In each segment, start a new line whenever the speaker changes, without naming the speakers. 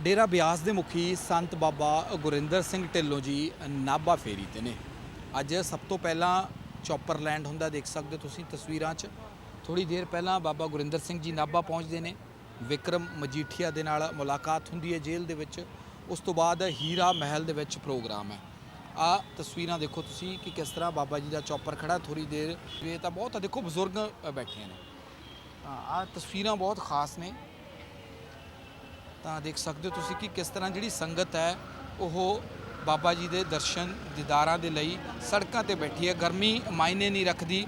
ਡੇਰਾ ਬਿਆਸ ਦੇ ਮੁਖੀ ਸੰਤ ਬਾਬਾ ਗੁਰਿੰਦਰ ਸਿੰਘ ਢਿੱਲੋਂ ਜੀ ਨਾਭਾ ਫੇਰੀ ਤੇ ਨੇ। ਅੱਜ ਸਭ ਤੋਂ ਪਹਿਲਾਂ ਚੌਪਰ ਲੈਂਡ ਹੁੰਦਾ, ਦੇਖ ਸਕਦੇ ਹੋ ਤੁਸੀਂ ਤਸਵੀਰਾਂ 'ਚ। ਥੋੜੀ ਦੇਰ ਪਹਿਲਾਂ ਬਾਬਾ ਗੁਰਿੰਦਰ ਸਿੰਘ ਜੀ ਨਾਭਾ ਪਹੁੰਚਦੇ ਨੇ। ਵਿਕਰਮ ਮਜੀਠੀਆ ਦੇ ਨਾਲ ਮੁਲਾਕਾਤ ਹੁੰਦੀ ਹੈ ਜੇਲ੍ਹ ਦੇ ਵਿੱਚ। ਉਸ ਤੋਂ ਬਾਅਦ ਹੀਰਾ ਮਹਿਲ ਦੇ ਵਿੱਚ ਪ੍ਰੋਗਰਾਮ ਹੈ। ਆ ਤਸਵੀਰਾਂ ਦੇਖੋ ਤੁਸੀਂ ਕਿ ਕਿਸ ਤਰ੍ਹਾਂ ਬਾਬਾ ਜੀ ਦਾ ਚੌਪਰ ਖੜਾ ਥੋੜੀ ਦੇਰ। ਇਹ ਤਾਂ ਬਹੁਤ, ਦੇਖੋ ਬਜ਼ੁਰਗ ਬੈਠੇ ਨੇ। ਆ ਤਸਵੀਰਾਂ ਬਹੁਤ ਖਾਸ ਨੇ। ਤਾਂ ਦੇਖ ਸਕਦੇ ਹੋ ਤੁਸੀਂ ਕਿ ਕਿਸ ਤਰ੍ਹਾਂ ਜਿਹੜੀ ਸੰਗਤ ਹੈ ਉਹ ਬਾਬਾ ਜੀ ਦੇ ਦਰਸ਼ਨ ਦੀਦਾਰਾਂ ਦੇ ਲਈ ਸੜਕਾਂ ਤੇ ਬੈਠੀ ਹੈ। ਗਰਮੀ ਮਾਇਨੇ ਨਹੀਂ ਰੱਖਦੀ।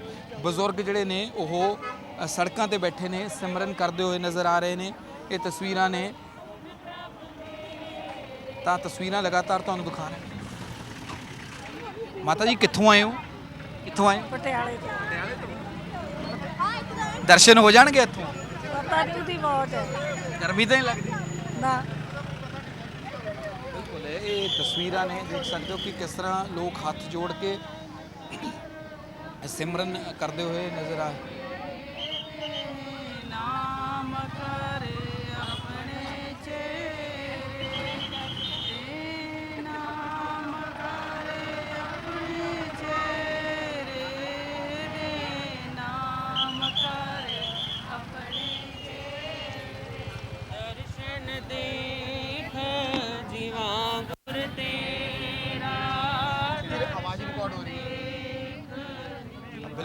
ਬਜ਼ੁਰਗ ਜਿਹੜੇ ਨੇ ਉਹ ਸੜਕਾਂ ਤੇ ਬੈਠੇ ਨੇ ਸਿਮਰਨ ਕਰਦੇ ਹੋਏ ਨਜ਼ਰ ਆ ਰਹੇ ਨੇ। ਇਹ ਤਸਵੀਰਾਂ ਨੇ। ਤਾਂ ਤਸਵੀਰਾਂ ਲਗਾਤਾਰ ਤੁਹਾਨੂੰ ਦਿਖਾ ਰਹੇ ਮਾਤਾ ਜੀ ਕਿੱਥੋਂ ਆਏ ਹੋ? ਕਿੱਥੋਂ ਆਏ ਹੋ?
ਪਟਿਆਲੇ ਤੋਂ।
ਦਰਸ਼ਨ ਹੋ ਜਾਣਗੇ ਇੱਥੋਂ?
ਪਤਾ ਨਹੀਂ ਉਹਦੀ ਮੌਤ ਹੈ।
ਗਰਮੀ ਤਾਂ ਨਹੀਂ ਲੱਗਦੀ?
ਨਾ
ਬਿਲਕੁਲ ਇਹ ਤਸਵੀਰਾਂ ਨੇ ਦੇਖ ਸਕਦੇ ਹੋ ਕਿ ਕਿਸ ਤਰ੍ਹਾਂ ਲੋਕ ਹੱਥ ਜੋੜ ਕੇ ਸਿਮਰਨ ਕਰਦੇ ਹੋਏ ਨਜ਼ਰ ਆ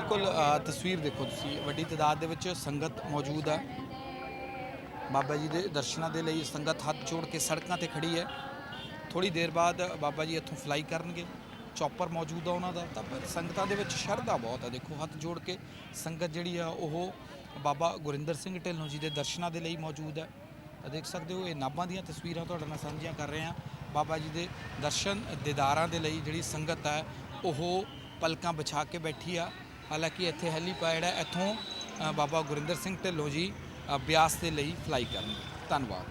ਬਿਲਕੁਲ ਤਸਵੀਰ ਦੇਖੋ ਤੁਸੀਂ। ਵੱਡੀ ਤਾਦਾਦ ਦੇ ਵਿੱਚ ਸੰਗਤ ਮੌਜੂਦ ਹੈ। ਬਾਬਾ ਜੀ ਦੇ ਦਰਸ਼ਨਾਂ ਦੇ ਲਈ ਸੰਗਤ ਹੱਥ ਜੋੜ ਕੇ ਸੜਕਾਂ ਤੇ ਖੜੀ ਹੈ। ਥੋੜੀ ਦੇਰ ਬਾਅਦ ਬਾਬਾ ਜੀ ਇੱਥੋਂ ਫਲਾਈ ਕਰਨਗੇ। ਚੌਪਰ ਮੌਜੂਦ ਆ ਉਹਨਾਂ ਦਾ। ਤਾਂ ਪਰ ਸੰਗਤਾਂ ਦੇ ਵਿੱਚ ਸ਼ਰਧਾ ਬਹੁਤ ਆ। ਦੇਖੋ ਹੱਥ ਜੋੜ ਕੇ ਸੰਗਤ ਜਿਹੜੀ ਆ, ਉਹ ਬਾਬਾ ਗੁਰਿੰਦਰ ਸਿੰਘ ਢਿੱਲੋਂ ਜੀ ਦੇ ਦਰਸ਼ਨਾਂ ਦੇ ਲਈ ਮੌਜੂਦ ਹੈ। ਤਾਂ ਦੇਖ ਸਕਦੇ ਹੋ, ਇਹ ਨਾਭਾ ਦੀਆਂ ਤਸਵੀਰਾਂ ਤੁਹਾਡੇ ਨਾਲ ਸਾਂਝੀਆਂ ਕਰ ਰਹੇ ਹਾਂ। ਬਾਬਾ ਜੀ ਦੇ ਦਰਸ਼ਨ ਦੀਦਾਰਾਂ ਦੇ ਲਈ ਜਿਹੜੀ ਸੰਗਤ ਹੈ, ਉਹ ਪਲਕਾਂ ਵਿਛਾ ਕੇ ਬੈਠੀ ਆ। ਹਾਲਾਂਕਿ ਇੱਥੇ ਹੈਲੀਪੈਡ ਹੈ। ਇੱਥੋਂ ਬਾਬਾ ਗੁਰਿੰਦਰ ਸਿੰਘ ਢਿੱਲੋਂ ਜੀ ਬਿਆਸ ਦੇ ਲਈ ਫਲਾਈ ਕਰਨਗੇ। ਧੰਨਵਾਦ।